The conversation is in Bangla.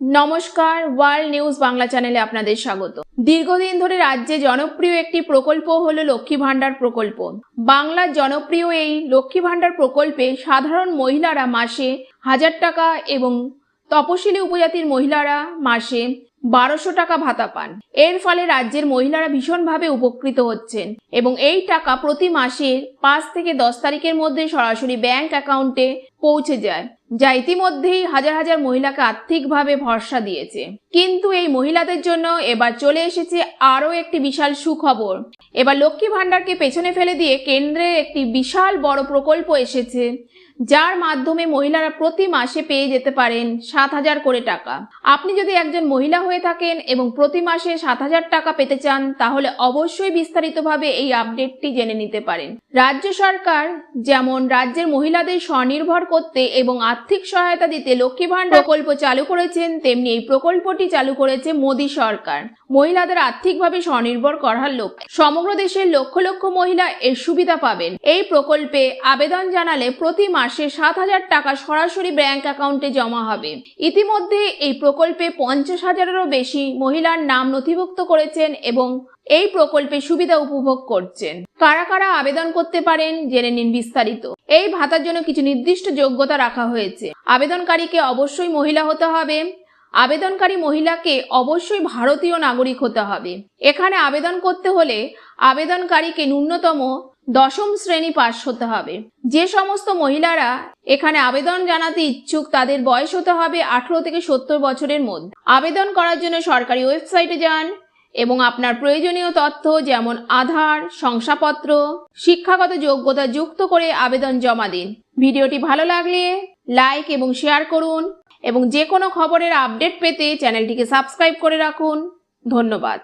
নমস্কার, ওয়ার্ল্ড নিউজ বাংলা চ্যানেলে আপনাদের স্বাগত। দীর্ঘদিন ধরে রাজ্যে জনপ্রিয় একটি প্রকল্প হল লক্ষ্মী ভাণ্ডার প্রকল্প। বাংলার জনপ্রিয় এই লক্ষ্মী ভাণ্ডার প্রকল্পে সাধারণ মহিলারা মাসে হাজার টাকা এবং তপশিলি উপজাতির মহিলারা মাসে বারোশো টাকা ভাতা পান। এর ফলে রাজ্যের মহিলারা ভীষণভাবে উপকৃত হচ্ছেন এবং এই টাকা প্রতি মাসের পাঁচ থেকে দশ তারিখের মধ্যে সরাসরি ব্যাংক অ্যাকাউন্টে পৌঁছে যায়। যা ইতিমধ্যেই হাজার হাজার মহিলাকে আর্থিকভাবে ভরসা দিয়েছে। কিন্তু এই মহিলাদের জন্য এবার চলে এসেছে আরও একটি বিশাল সুখবর। এবার লক্ষ্মী ভাণ্ডারকে পেছনে ফেলে দিয়ে কেন্দ্রে একটি বিশাল বড় প্রকল্প এসেছে। যার মাধ্যমে মহিলারা প্রতি মাসে পেয়ে যেতে পারেন সাত হাজার করে টাকা। আপনি যদি একজন মহিলা হয়ে থাকেন এবং প্রতি মাসে সাত হাজার টাকা পেতে চান, তাহলে অবশ্যই বিস্তারিতভাবে এই আপডেটটি জেনে নিতে পারেন। রাজ্য সরকার যেমন রাজ্যের মহিলাদের স্বনির্ভর করতে এবং আর্থিক সহায়তা দিতে লক্ষ্মী ভাণ্ডার প্রকল্প চালু করেছেন, তেমনি এই প্রকল্পটি চালু করেছে মোদী সরকার। মহিলাদের আর্থিকভাবে স্বনির্ভর করার লক্ষ্যে সমগ্র দেশের লক্ষ লক্ষ মহিলা এর সুবিধা পাবেন। এই প্রকল্পে আবেদন জানালে প্রতি মাসে সাত হাজার টাকা সরাসরি ব্যাংক অ্যাকাউন্টে জমা হবে। ইতিমধ্যে এই প্রকল্পে পঞ্চাশ হাজারেরও বেশি মহিলার নাম নথিভুক্ত করেছেন এবং এই প্রকল্পে সুবিধা উপভোগ করছেন। কারা কারা আবেদন করতে পারেন জেনে নিন বিস্তারিত। এই ভাতার জন্য কিছু নির্দিষ্ট যোগ্যতা রাখা হয়েছে। আবেদনকারীকে অবশ্যই মহিলা হতে হবে। আবেদনকারী মহিলাকে অবশ্যই ভারতীয় নাগরিক হতে হবে। এখানে আবেদন করতে হলে আবেদনকারীকে ন্যূনতম দশম শ্রেণি পাশ হতে হবে। যে সমস্ত মহিলারা এখানে আবেদন জানাতে ইচ্ছুক, তাদের বয়স হতে হবে আঠারো থেকে সত্তর বছরের মধ্যে। আবেদন করার জন্য সরকারি ওয়েবসাইটে যান এবং আপনার প্রয়োজনীয় তথ্য যেমন আধার, শংসাপত্র, শিক্ষাগত যোগ্যতা যুক্ত করে আবেদন জমা দিন। ভিডিওটি ভালো লাগলে লাইক এবং শেয়ার করুন। এবং যে কোনো খবরের আপডেট পেতে চ্যানেলটিকে সাবস্ক্রাইব করে রাখুন। ধন্যবাদ।